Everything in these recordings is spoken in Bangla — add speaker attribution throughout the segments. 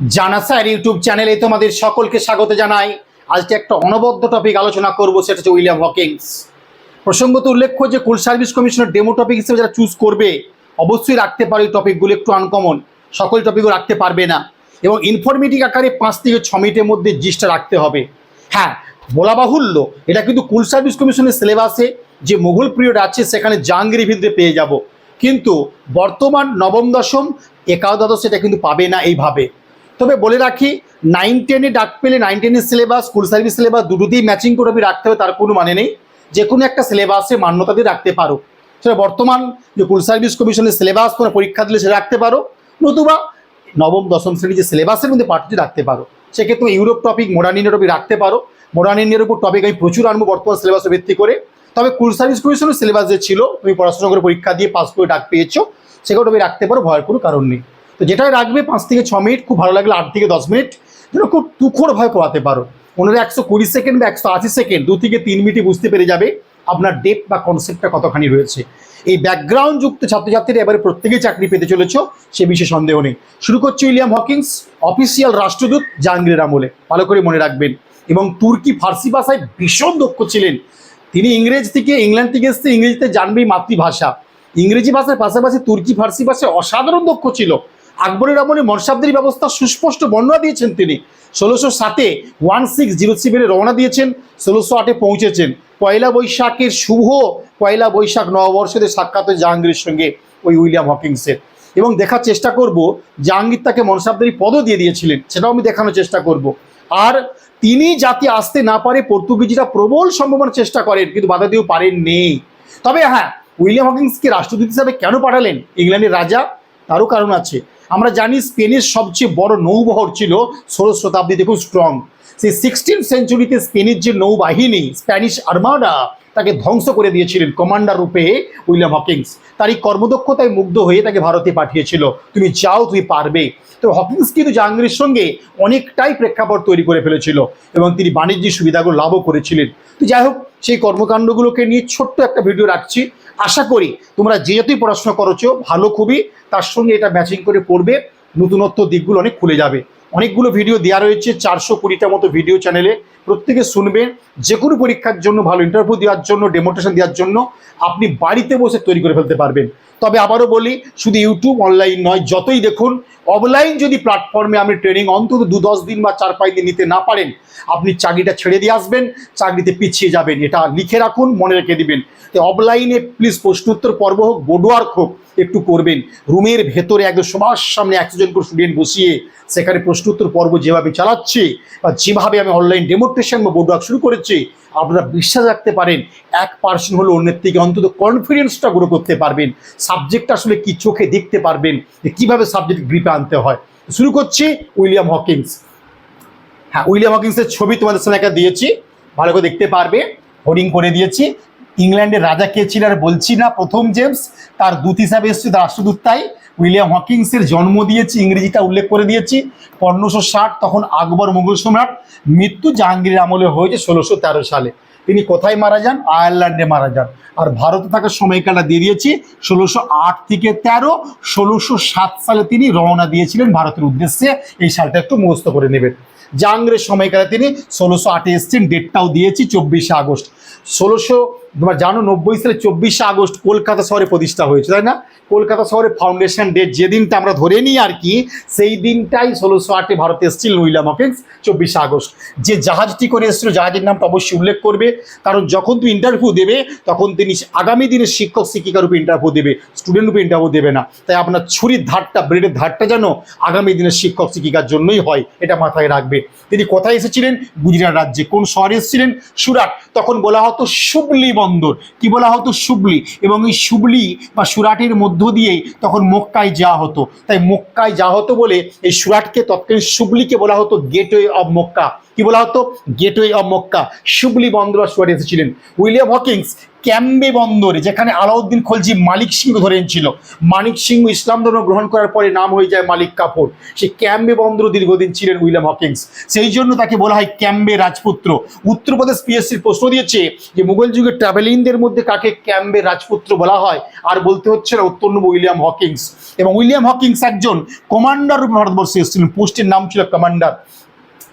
Speaker 1: জানা স্যার ইউটিউব চ্যানেলে তোমাদের সকলকে স্বাগত জানাই। আজকে একটা অনবদ্য টপিক আলোচনা করব, সেটা হচ্ছে উইলিয়াম হকিংস প্রসঙ্গত উল্লেখ্য যে কুল সার্ভিস কমিশনের ডেমো টপিক হিসেবে যারা চুজ করবে, অবশ্যই রাখতে পারো এই টপিকগুলো একটু আনকমন সকল টপিকও রাখতে পারবে না। এবং ইনফরমেটিভ আকারে পাঁচ থেকে ছ মিনিটের মধ্যে জিসটা রাখতে হবে। হ্যাঁ বলা বাহুল্য, এটা কিন্তু কুল সার্ভিস কমিশনের সিলেবাসে যে মুঘল পিরিয়ড আছে, সেখানে জাহাঙ্গীর ভিতরে পেয়ে যাব। কিন্তু বর্তমান নবম দশম, একাদশ, এটা কিন্তু পাবে না এইভাবে। তবে বলে রাখি নাইন টেনে ডাক পেলে নাইন টেনের সিলেবাস স্কুল সার্ভিস সিলেবাস দুটোতেই ম্যাচিং করে আমি রাখতে হবে, তার কোনো মানে নেই। যে কোনো একটা সিলেবাসে মান্যতা দিয়ে রাখতে পারো। সেটা বর্তমান যে কুল সার্ভিস কমিশনের সিলেবাস তোমরা পরীক্ষা দিলে সেটা রাখতে পারো। নতুবা নবম, দশম শ্রেণির যে সিলেবাসের মধ্যে পাঠটি রাখতে পারো। সেক্ষেত্রে তুমি Europe topic modern India topic রাখতে পারো। মডার্ন ইন্ডিয়ার উপর টপিক আমি প্রচুর আনব বর্তমান সিলেবাসের ভিত্তি করে। তবে কুল সার্ভিস কমিশনের সিলেবাস যে ছিল, তুমি পড়াশোনা করে পরীক্ষা দিয়ে পাস করে ডাক পেয়েছ সেগুলো তুমি রাখতে পারো, ভয়ের কোনো কারণ নেই। তো যেটাই রাখবে পাঁচ থেকে ছ মিনিট, খুব ভালো লাগলে আট থেকে দশ মিনিট। যেন খুব তুখোরভাবে পড়াতে পারো। ওনারা একশো কুড়ি সেকেন্ড বা একশো আশি সেকেন্ড, দু থেকে তিন মিনিটে বুঝতে পেরে যাবে আপনার ডেপ বা কনসেপ্টটা কতখানি রয়েছে। এই ব্যাকগ্রাউন্ড যুক্ত ছাত্রছাত্রীরা এবারে প্রত্যেকেই চাকরি পেতে চলেছ, সে বিষয়ে সন্দেহ নেই। শুরু করছে উইলিয়াম হকিংস অফিসিয়াল রাষ্ট্রদূত জাহাঙ্গীরের আমলে। ভালো করে মনে রাখবেন। এবং তুর্কি ফার্সি ভাষায় ভীষণ দক্ষ ছিলেন। তিনি ইংরেজ থেকে ইংল্যান্ড থেকে এসছে, ইংরেজিতে জানবেই মাতৃভাষা। ইংরেজি ভাষার পাশাপাশি তুর্কি ফার্সি ভাষায় অসাধারণ দক্ষ ছিল। আকবরের আমলে মনসাবদারি ব্যবস্থা সুস্পষ্ট বর্ণনা দিয়েছেন তিনি। ষোলোশো সাতে ওয়ান সিক্স জিরো সেভেনে রওনা দিয়েছেন, ষোলোশো আটে পৌঁছেছেন। পয়লা বৈশাখের শুভ পয়লা বৈশাখ নববর্ষতে সাক্ষাৎ জাহাঙ্গীরের সঙ্গে ওই উইলিয়াম হকিংসের। এবং দেখার চেষ্টা করব, জাহাঙ্গীর তাকে মনসাবদারি পদও দিয়ে দিয়েছিলেন, সেটাও আমি দেখানোর চেষ্টা করব। আর তিনি যাতে আসতে না পারে, পর্তুগিজরা প্রবল সম্ভাবনার চেষ্টা করেন, কিন্তু বাধা দিয়েও পারেন নেই তবে হ্যাঁ উইলিয়াম হকিংসকে রাষ্ট্রদূত হিসাবে কেন পাঠালেন? ইংল্যান্ডের রাজা, তারও কারণ আছে। আমরা জানি স্পেনের সবচেয়ে বড় নৌবহর ছিল ষোড়শ শতাব্দীতে খুব স্ট্রং সেই সিক্সটিন সেঞ্চুরিতে স্পেনের যে নৌবাহিনী স্প্যানিশ আর্মাডা তাকে ধ্বংস করে দিয়েছিলেন। কমান্ডার রূপে উইলিয়াম হকিংস। তার এই কর্মদক্ষতায় মুগ্ধ হয়ে তাকে ভারতে পাঠিয়েছিল। তুমি যাও, তুমি পারবে। তো হকিংস কিন্তু জাহাঙ্গীরের সঙ্গে অনেকটাই প্রেক্ষাপট তৈরি করে ফেলেছিল এবং তিনি বাণিজ্যিক সুবিধাগুলো লাভও করেছিলেন। তো যাই হোক, সেই কর্মকাণ্ডগুলোকে নিয়ে ছোট্ট একটা ভিডিও রাখছি। আশা করি তোমরা যে যতই পড়াশোনা করেছ ভালো খুবই। তার সঙ্গে এটা ম্যাচিং করে পড়বে নতুনত্ব দিকগুলো অনেক খুলে যাবে। অনেকগুলো ভিডিও দেওয়া রয়েছে, চারশো কুড়িটা মতো ভিডিও চ্যানেলে প্রত্যেকে শুনবেন, যে কোনো পরীক্ষার জন্য, ভালো ইন্টারভিউ দেওয়ার জন্য ডেমোটেশন দেওয়ার জন্য, আপনি বাড়িতে বসে তৈরি করে ফেলতে পারবেন। তবে আবারও বলি, শুধু ইউটিউব অনলাইন নয়, যতই দেখুন অফলাইন যদি প্ল্যাটফর্মে আপনি ট্রেনিং অন্তত দু দশ দিন বা চার পাঁচ দিন নিতে না পারেন, আপনি চাকরিটা ছেড়ে দিয়ে আসবেন, চাকরিতে পিছিয়ে যাবেন। এটা লিখে রাখুন, মনে রেখে দিবেন। তো অফলাইনে প্লিজ প্রশ্নোত্তর পর্ব হোক, বোর্ডওয়ার্ক হোক, একটু করবেন। রুমের ভেতরে একদম সবার সামনে একশো জন করে স্টুডেন্ট বসিয়ে, সেখানে প্রশ্নোত্তর পর্ব যেভাবে চালাচ্ছি বা যেভাবে আমি অনলাইন ডেমোট্রেশন বা বোর্ডওয়ার্ক শুরু করেছি আপনারা বিশ্বাস রাখতে পারেন, এক পার্সেন্ট হলে অন্যের থেকে অন্তত কনফিডেন্সটা গ্রো করতে পারবেন সাবজেক্ট আসলে কি চোখে দেখতে পারবেন, যে কীভাবে সাবজেক্ট গ্রিপে আনতে হয়। শুরু করছি উইলিয়াম হকিংস। হ্যাঁ উইলিয়াম হকিংসের ছবি তোমাদের সামনে একটা দিয়েছি, ভালো করে দেখতে পারবে হোর্ডিং করে দিয়েছি। ইংল্যান্ডের রাজা কে ছিল আর বলছি না, প্রথম জেমস, তার দূত হিসাবে এসেছে রাষ্ট্রদূত তাই। উইলিয়াম হকিংসের জন্ম দিয়েছি, ইংরেজিটা উল্লেখ করে দিয়েছি। পনেরোশো ষাট তখন আকবর মুঘল সম্রাট, মৃত্যু জাহাঙ্গীরের আমলে হয়েছে ষোলোশো তেরো সালে। তিনি কোথায় মারা যান? আয়ারল্যান্ডে মারা যান। আর ভারতে থাকার সময়কালটা দিয়ে দিয়েছি, ষোলোশো আট থেকে তেরো, ষোলোশো সাত সালে তিনি রওনা দিয়েছিলেন ভারতের উদ্দেশ্যে। এই সালটা একটু মুখস্থ করে নেবেন। জাহাঙ্গীরের সময়কালে তিনি ষোলোশো আটে এসছেন ডেটটাও দিয়েছি, চব্বিশে আগস্ট। ষোলোশো তোমরা জানো নব্বই সালে চব্বিশে আগস্ট কলকাতা শহরে প্রতিষ্ঠা হয়েছে, তাই না? কলকাতা শহরে ফাউন্ডেশন ডেট যে দিনটা আমরা ধরে নিই আর কি, সেই দিনটাই ষোলোশো আটে ভারতে এসেছিলেন উইলিয়াম হকিন্স চব্বিশে আগস্ট। যে জাহাজটি করে এসেছিল, জাহাজের নামটা অবশ্যই উল্লেখ করবে। কারণ যখন তুমি ইন্টারভিউ দেবে, তখন তিনি আগামী দিনের শিক্ষক, শিক্ষিকার রূপে ইন্টারভিউ দেবে স্টুডেন্ট রূপে ইন্টারভিউ দেবে না। তাই আপনার ছুরির ধারটা, ব্রেডের ধারটা যেন আগামী দিনের শিক্ষক, শিক্ষিকার জন্যই হয়, এটা মাথায় রাখবে। তিনি কোথায় এসেছিলেন? গুজরাট রাজ্যে। কোন শহরে এসেছিলেন? সুরাট। তখন বলা হতো সুবলি বন্দর, কি বলা হতো সুবলি এবং এই সুবলি বা সুরাটের মধ্য দিয়েই তখন মক্কায় যাওয়া হতো। তাই মক্কায় যাওয়া হতো বলে এই সুরাটকে তৎকালীন সুবলিকে বলা হতো গেটওয়ে অব মক্কা। কি বলা হতো? গেটওয়ে অব মক্কা শুবলি বন্দর সুয়ারে এসেছিলেন। উইলিয়াম হকিংস ক্যাম্বে বন্দরে, যেখানে আলাউদ্দিন খলজি মালিক সিংহ ধরে ছিল। মানিক সিংহ ইসলাম ধর্ম গ্রহণ করার পরে নাম হয়ে যায় মালিক কাপুর। সেই ক্যাম্বে বন্দর দীর্ঘদিন ছিলেন উইলিয়াম হকিংস সেই জন্য তাকে বলা হয় ক্যাম্বে রাজপুত্র। উত্তরপ্রদেশ পিএসসির প্রশ্ন দিয়েছে যে, মুঘল যুগের ট্রাভেলিংদের মধ্যে কাকে ক্যাম্বে রাজপুত্র বলা হয়? আর বলতে হচ্ছে না উত্তর উইলিয়াম হকিংস এবং উইলিয়াম হকিংস একজন কমান্ডার রূপে ভারতবর্ষে এসেছিলেন। পোস্টের নাম ছিল কমান্ডার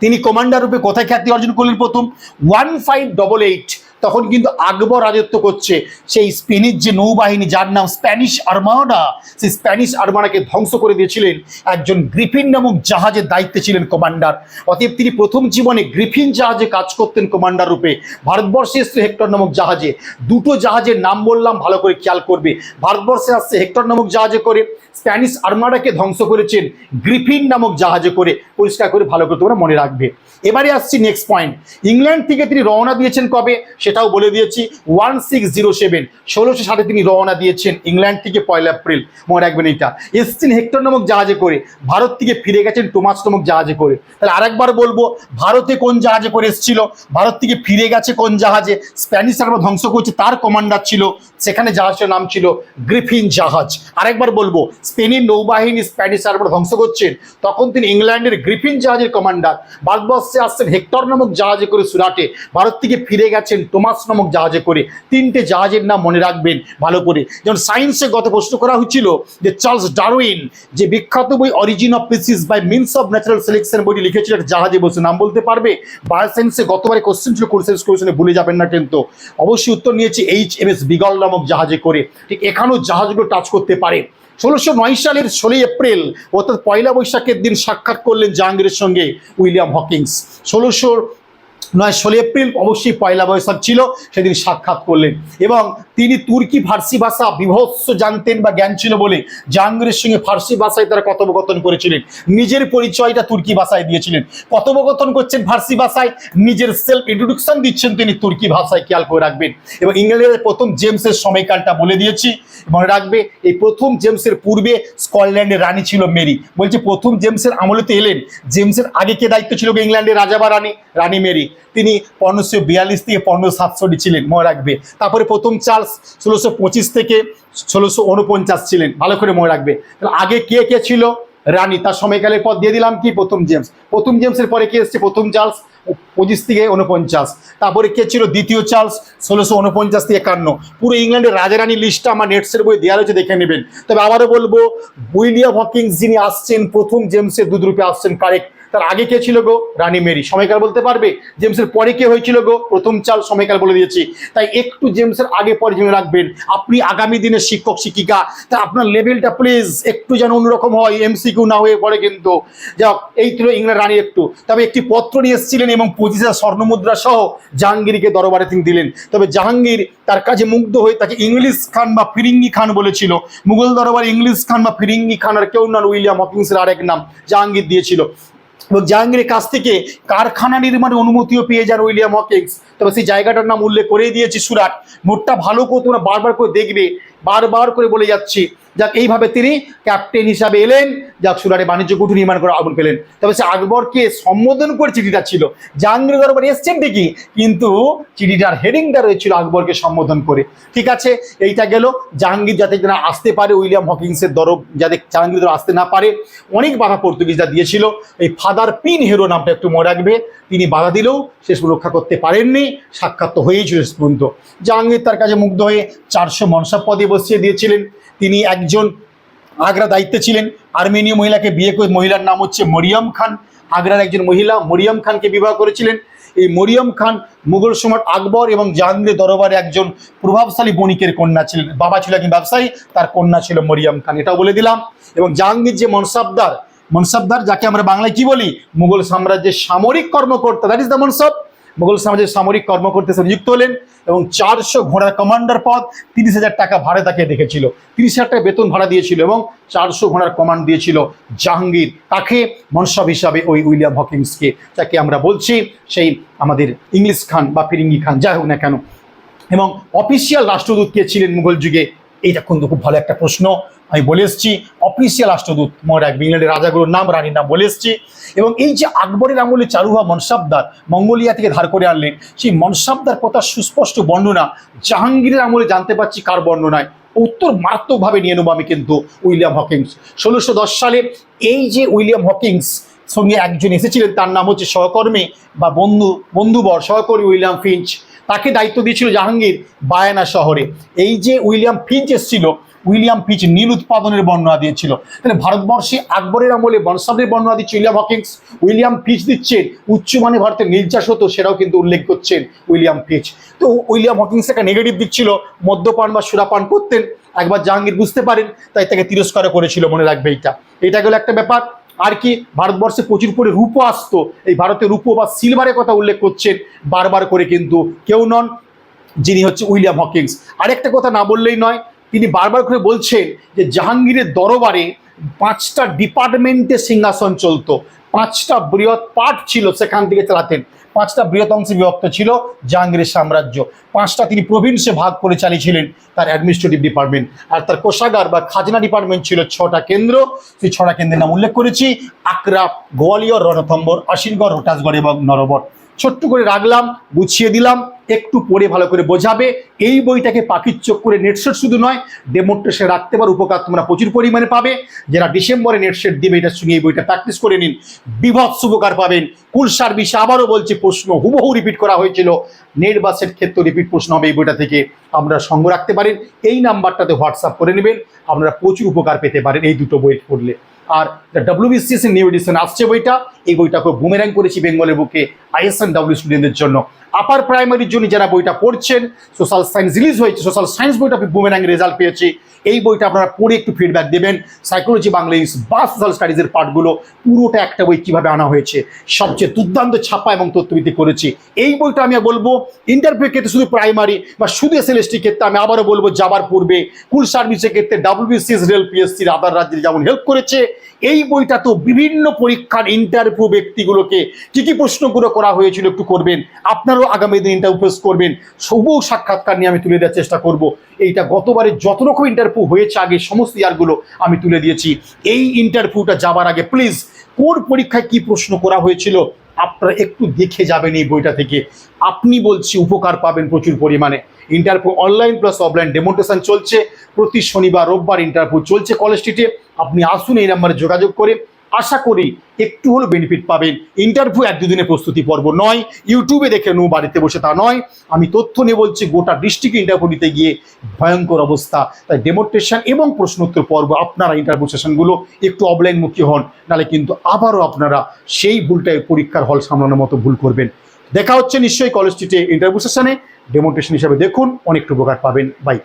Speaker 1: তিনি কমান্ডার রূপে কোথায় খ্যাতি অর্জন করলেন প্রথম? ওয়ান ফাইভ ডবল এইট তখন কিন্তু আকবর রাজত্ব করছে। সেই স্পেনের যে নৌবাহিনী, যার নাম স্প্যানিশ আর্মাডা, সেই স্প্যানিশ আর্মাডাকে ধ্বংস করে দিয়েছিলেন। একজন গ্রিফিন নামক জাহাজের দায়িত্বে ছিলেন কমান্ডার। অতএব তিনি প্রথম জীবনে গ্রিফিন জাহাজে কাজ করতেন কমান্ডার রূপে। ভারতবর্ষে এসছে হেক্টর নামক জাহাজে। দুটো জাহাজের নাম বললাম, ভালো করে খেয়াল করবে। ভারতবর্ষে আসছে হেক্টর নামক জাহাজে করে স্প্যানিশ আর্মাডাকে ধ্বংস করেছেন গ্রিফিন নামক জাহাজে করে। পরিষ্কার করে ভালো করে তোমরা মনে রাখবে। এবারে আসছি নেক্সট পয়েন্ট ইংল্যান্ড থেকে তিনি রওনা দিয়েছেন কবে? সেটাও বলে দিয়েছি ওয়ান সিক্স জিরো সেভেন ষোলোশো সালে তিনি রওনা দিয়েছেন ইংল্যান্ড থেকে পয়লা এপ্রিল। মনে রাখবেন এটা এসছেন হেক্টর নামক জাহাজে করে। ভারত থেকে ফিরে গেছেন টোমাস নামক জাহাজে করে। তাহলে আরেকবার বলব, ভারতে কোন জাহাজে করে এসেছিল? ভারত থেকে ফিরে গেছে কোন জাহাজে? স্প্যানিশ আমরা ধ্বংস করছে, তার কমান্ডার ছিল। সেখানে জাহাজের নাম ছিল গ্রিফিন জাহাজ। আরেকবার বলব, স্পেনের নৌবাহিনী স্প্যানিশ আমরা ধ্বংস করছেন, তখন তিনি ইংল্যান্ডের গ্রিফিন জাহাজের কমান্ডার। ভারতবর্ষে আসছেন হেক্টর নামক জাহাজে করে সুরাটে। ভারত থেকে ফিরে গেছেন টোমাস নামক জাহাজে করে তিনটে জাহাজের নাম মনে রাখবেন ভালো করে। যেমন সায়েন্সে গত প্রশ্ন করা হয়েছিল যে চার্লস ডারউইন যে বিখ্যাত বই origin of species by means of natural selection বইটি লিখেছিল, একটা জাহাজে বসে নাম বলতে পারবে? বায়োসায়েন্সে গতবারে কোশ্চেন ছিল কোর্সেন্স কোশ্চেনে ভুলে যাবেন না কিন্তু। অবশ্যই উত্তর নিয়েছি এইচ এম এস বিগল নামক জাহাজে করে। ঠিক এখানেও জাহাজগুলো টাচ করতে পারে। ষোলোশো নয় সালের ষোলোই এপ্রিল, অর্থাৎ পয়লা বৈশাখের দিন সাক্ষাৎ করলেন জাহাঙ্গীরের সঙ্গে উইলিয়াম হকিংস। ষোলোশো নয়, ষোলো এপ্রিল অবশ্যই পয়লা বৈশাখ ছিল, সেদিন সাক্ষাৎ করলেন। এবং তিনি তুর্কি ফার্সি ভাষা বিভৎস জানতেন বা জ্ঞান ছিল বলে জাহাঙ্গীরের সঙ্গে ফার্সি ভাষায় তারা কথোপকথন করেছিলেন। নিজের পরিচয়টা তুর্কি ভাষায় দিয়েছিলেন। কথোপকথন করছেন ফার্সি ভাষায়, নিজের সেলফ ইন্ট্রোডাকশন দিচ্ছেন তিনি তুর্কি ভাষায়, খেয়াল করে রাখবেন। এবং ইংল্যান্ডের প্রথম জেমসের সময়কালটা বলে দিয়েছি, মনে রাখবে, এই প্রথম জেমসের পূর্বে স্কটল্যান্ডের রানী ছিল মেরি। বলছে, প্রথম জেমসের আমলেতে এলেন। জেমসের আগে কে দায়িত্ব ছিল ইংল্যান্ডের রাজা বা রানী? রানী মেরি। তিনি পনেরোশো বিয়াল্লিশ থেকে পনেরো সাতষট্টি ছিলেন, মনে রাখবে। তারপরে প্রথম চার্লস ষোলোশো পঁচিশ থেকে ষোলোশো উনপঞ্চাশ ছিলেন, ভালো করে মনে রাখবে। তাহলে আগে কে কে ছিল? রানী, তার সময়কালের পর দিয়ে দিলাম কি? প্রথম জেমস। প্রথম জেমসের পরে কে এসছে? প্রথম চার্লস পঁচিশ থেকে উনপঞ্চাশ। তারপরে কে ছিল দ্বিতীয় চার্লস? ষোলোশো উনপঞ্চাশ থেকে একান্ন। পুরো ইংল্যান্ডের রাজারানী লিস্টটা আমার নেটসের বই দেওয়া রয়েছে, দেখে নেবেন। তবে আবারও বলব, উইলিয়াম হকিংস যিনি আসছেন, প্রথম জেমসের দুধরূপে আসছেন কারেক্ট তার আগে কে ছিল গো? রানী মেরি। সময়কাল বলতে পারবে? জেমসের পরে কে হয়েছিল গো? প্রথম চাল সময়কাল বলে দিয়েছি। তাই একটু জেমসের আগে পরে জেনে রাখবেন, আপনি আগামী দিনের শিক্ষক, শিক্ষিকা, তা আপনার লেভেলটা প্লিজ একটু যেন অন্যরকম হয় এমসিকিউ না হয়ে পড়ে কিন্তু। যাক, এই ছিল ইংল্যান্ড রানী একটু। তবে একটি পত্র নিয়ে এসেছিলেন এবং পঁচিশ হাজার স্বর্ণমুদ্রা সহ জাহাঙ্গীরকে দরবারে তিনি দিলেন। তবে জাহাঙ্গীর তার কাছে মুগ্ধ হয়ে তাকে ইংলিশ খান বা ফিরিঙ্গি খান বলেছিল। মুঘল দরবার ইংলিশ খান বা ফিরিঙ্গি খান আর কেউ নন উইলিয়াম হকিংসের আরেক নাম জাহাঙ্গীর দিয়েছিল। এবং জাহাঙ্গীরের কাছ থেকে কারখানা নির্মাণের অনুমতিও পেয়ে যান উইলিয়াম হকিংস। তবে সেই জায়গাটার নাম উল্লেখ করেই দিয়েছি সুরাট। নোটটা ভালো করে তোমরা বারবার করে দেখবে, বারবার করে বলে যাচ্ছি। যাক, এইভাবে তিনি ক্যাপ্টেন হিসাবে এলেন, যাক, সুরাটে বাণিজ্য কুঠু নির্মাণ করে আগুন পেলেন। তবে সে আকবরকে সম্বোধন করে চিঠিটা ছিল। জাহাঙ্গীর দরবারে এসছেন ঠিকই, কিন্তু চিঠিটার হেডিংটা রয়েছিল আকবরকে সম্বোধন করে। ঠিক আছে, এইটা গেল। জাহাঙ্গীর যাতে না আসতে পারে, উইলিয়াম হকিংসের দরব, যাতে জাহাঙ্গীর দরব আসতে না পারে, অনেক বাধা পর্তুগিজরা দিয়েছিল। এই ফাদার পিন হিরো নামটা একটু মনে রাখবে। তিনি বাধা দিলেও শেষ রক্ষা করতে পারেননি, সাক্ষাৎ তো হয়েছিল শেষ পর্যন্ত। জাহাঙ্গীর তার কাছে মুগ্ধ হয়ে চারশো মনসা পদে বসিয়ে দিয়েছিলেন। তিনি একজন আগ্রা দায়িত্বে ছিলেন। আর্মেনীয় মহিলাকে বিয়ে করে মহিলার নাম হচ্ছে মরিয়ম খান। আগ্রার একজন মহিলা মরিয়ম খানকে বিবাহ করেছিলেন। এই মরিয়ম খান মুঘল সম্রাট আকবর এবং জাহাঙ্গীর দরবারে একজন প্রভাবশালী বণিকের কন্যা ছিলেন। বাবা ছিল একজন ব্যবসায়ী, তার কন্যা ছিল মরিয়ম খান। এটাও বলে দিলাম। এবং জাহাঙ্গীর যে মনসাবদার মনসাবদার যাকে আমরা বাংলায় কি বলি? মুঘল সাম্রাজ্যের সামরিক কর্মকর্তা দ্যাট ইজ দ্য মনসব। মুঘল সাম্রাজ্যের সামরিক কর্মকর্তা হিসেবে নিযুক্ত হলেন এবং চারশো ঘোড়ার কমান্ডার পদ তিরিশ হাজার টাকা ভাড়া তাকে দেখেছিল। তিরিশ হাজার টাকা বেতন ভাড়া দিয়েছিল এবং চারশো ঘোড়ার কমান্ড দিয়েছিল জাহাঙ্গীর। তাকে মনসব হিসাবে ওই উইলিয়াম হকিংসকে, যাকে আমরা বলছি, সেই আমাদের ইংলিশ খান বা ফিরিঙ্গি খান, যাই হোক না কেন। এবং অফিসিয়াল রাষ্ট্রদূত কে ছিলেন মুঘল যুগে। এইটা কিন্তু খুব ভালো একটা প্রশ্ন। আমি বলে এসেছি অফিসিয়াল রাষ্ট্রদূত মনে রাখবে ইংল্যান্ডের রাজাগুলোর নাম, রানীর নাম বলে এসেছি। এবং এই যে আকবরের আমলে চালু হওয়া মনসাবদার মঙ্গোলিয়া থেকে ধার করে আনলেন, সেই মনসাবদার কথা সুস্পষ্ট বর্ণনা জাহাঙ্গীরের আমলে জানতে পারছি কার বর্ণনায়। উত্তর মারাত্মকভাবে নিয়ে নেব আমি কিন্তু উইলিয়াম হকিংস। ষোলোশো দশ সালে এই যে উইলিয়াম হকিংস সঙ্গে একজন এসেছিলেন, তার নাম হচ্ছে সহকর্মী বা বন্ধু, বন্ধুবর, সহকর্মী উইলিয়াম ফিঞ্চ। তাকে দায়িত্ব দিয়েছিল জাহাঙ্গীর বায়ানা শহরে। এই যে উইলিয়াম ফিঞ্চ এসেছিল উইলিয়াম ফিঞ্চ নীল উৎপাদনের বর্ণনা দিয়েছিল। তাহলে ভারতবর্ষে আকবরের আমলে বনসাদের বর্ণনা দিচ্ছে উইলিয়াম হকিংস, উইলিয়াম ফিচ দিচ্ছেন উচ্চমানে ভারতের নীল চাষ হতো, সেটাও কিন্তু উল্লেখ করছেন উইলিয়াম ফিচ। তো উইলিয়াম হকিংস একটা নেগেটিভ দিক ছিল, মদ্যপান বা সুরাপান করতেন, একবার জাহাঙ্গীর বুঝতে পারেন, তাই তাকে তিরস্কার করেছিল, মনে রাখবে এইটা। এটা গেল একটা ব্যাপার, আর কি ভারতবর্ষে প্রচুর করে রূপো আসতো, এই ভারতের রূপো বা সিলভারের কথা উল্লেখ করছেন, বারবার করে কিন্তু কেউ নন, যিনি হচ্ছে উইলিয়াম হকিংস। আরেকটা কথা না বললেই নয় তিনি বারবার করে বলছেন যে জাহাঙ্গীরের দরবারে পাঁচটা ডিপার্টমেন্টে সিংহাসন চলতো। পাঁচটা বৃহৎ পার্ট ছিল সেখান থেকে চালাতেন। পাঁচটা বৃহৎ অংশে বিভক্ত ছিল জাহাঙ্গীরের সাম্রাজ্য। পাঁচটা তিনি প্রভিন্সে ভাগ করে চালিয়েছিলেন তার অ্যাডমিনিস্ট্রেটিভ ডিপার্টমেন্ট আর তার কোষাগার বা খাজনা ডিপার্টমেন্ট ছিল ছটা কেন্দ্র। সেই ছটা কেন্দ্রের নাম উল্লেখ করেছি। আকরা গোয়ালিয়র, রণথম্বর আশিনগড় রোটাসগড় এবং নরবর ছোট্ট করে রাখলাম, গুছিয়ে দিলাম। একটু পড়ে ভালো করে বোঝাবে। এই বইটাকে পাখির চোখ করে নেটসেট শুধু নয় ডেমোট্রেশন রাখতে পার, উপকার তোমরা প্রচুর পরিমাণে পাবে। যারা ডিসেম্বরে নেটসেট দেবে, এটার সঙ্গে এই বইটা প্র্যাকটিস করে নিন। বিভৎস উপকার পাবেন। কুল সার্ভিসে আবারও বলছি, প্রশ্ন হুবহু রিপিট করা হয়েছিল। নেট বা ক্ষেত্রে রিপিট প্রশ্ন হবে এই বইটা থেকে। আপনারা সঙ্গ রাখতে পারেন। এই নাম্বারটাতে হোয়াটসঅ্যাপ করে নেবেন। আপনারা প্রচুর উপকার পেতে পারেন এই দুটো বই পড়লে। আর ডাব্লিউবিসিএস নিউ এডিশন আসছে বইটা। এই বইটা খুব বুমেরাং করেছি বেঙ্গলের বুকে আইএসএন ডাব্লিউ স্টুডেন্টদের জন্য। আপার প্রাইমারির জন্য যারা বইটা পড়ছেন সোশ্যাল সায়েন্স রিলিজ হয়েছে সোশ্যাল সায়েন্স বইটা বুমেরাং রেজাল্ট পেয়েছি। এই বইটা আপনারা পড়ে একটু ফিডব্যাক দেবেন। সাইকোলজি বাংলা বা সোশ্যাল স্টাডিজের পার্টগুলো পুরোটা একটা বই কীভাবে আনা হয়েছে, সবচেয়ে দুর্দান্ত ছাপা এবং তথ্যভিত্তিক করেছি। এই বইটা আমি বলব ইন্টারভিউ ক্ষেত্রে শুধু প্রাইমারি বা শুধু এসএলএসটি ক্ষেত্রে আমি আবারও বলব, যাবার পূর্বে কুল সার্ভিসের ক্ষেত্রে ডাব্লিউবিসিএস রেল পিএসসির আদার রাজ্যে যেমন হেল্প করেছে এই বইটা তো বিভিন্ন পরীক্ষার ইন্টারভিউ ব্যক্তিগুলোকে কী কী প্রশ্নগুলো করা হয়েছিল একটু করবেন, আপনারও আগামী দিন ইন্টারভিউ করবেন সবু সাক্ষাৎকার নিয়ে আমি তুলে দেওয়ার চেষ্টা করব। এইটা গতবারে যত রকম ইন্টারভিউ হয়েছে আগে সমস্ত ইয়ারগুলো আমি তুলে দিয়েছি। এই ইন্টারভিউটা যাবার আগে প্লিজ কোন পরীক্ষায় কি প্রশ্ন করা হয়েছিল আপনারা একটু দেখে যাবেন এই বইটা থেকে। আপনি বলছি উপকার পাবেন প্রচুর পরিমাণে। Interview online plus offline demonstration চলছে। প্রতি শনিবার, রোববার ইন্টারভিউ চলছে কলেজ স্ট্রিটে আপনি আসুন এই নাম্বারে যোগাযোগ করে আশা করি একটু হলেও বেনিফিট পাবেন। ইন্টারভিউ এক দুদিনের প্রস্তুতি পর্ব নয় ইউটিউবে দেখে নো বাড়িতে বসে তা নয়। আমি তথ্য নিয়ে বলছি, গোটা ডিস্ট্রিক্ট ইন্টারভিউ নিতে গিয়ে ভয়ঙ্কর অবস্থা। তাই ডেমোস্ট্রেশন এবং প্রশ্নোত্তর পর্ব, আপনারা ইন্টারভিউ সেশনগুলো একটু অফলাইনমুখী হন, নাহলে কিন্তু আবারও আপনারা সেই ভুলটাই পরীক্ষার হল সামলানোর মতো ভুল করবেন। দেখা হচ্ছে নিশ্চয়ই কলেজ স্ট্রিটে ইন্টারভিউ সেশনে ডেমোন্ট্রেশন হিসাবে দেখুন, অনেকটা উপকার পাবেন। বাই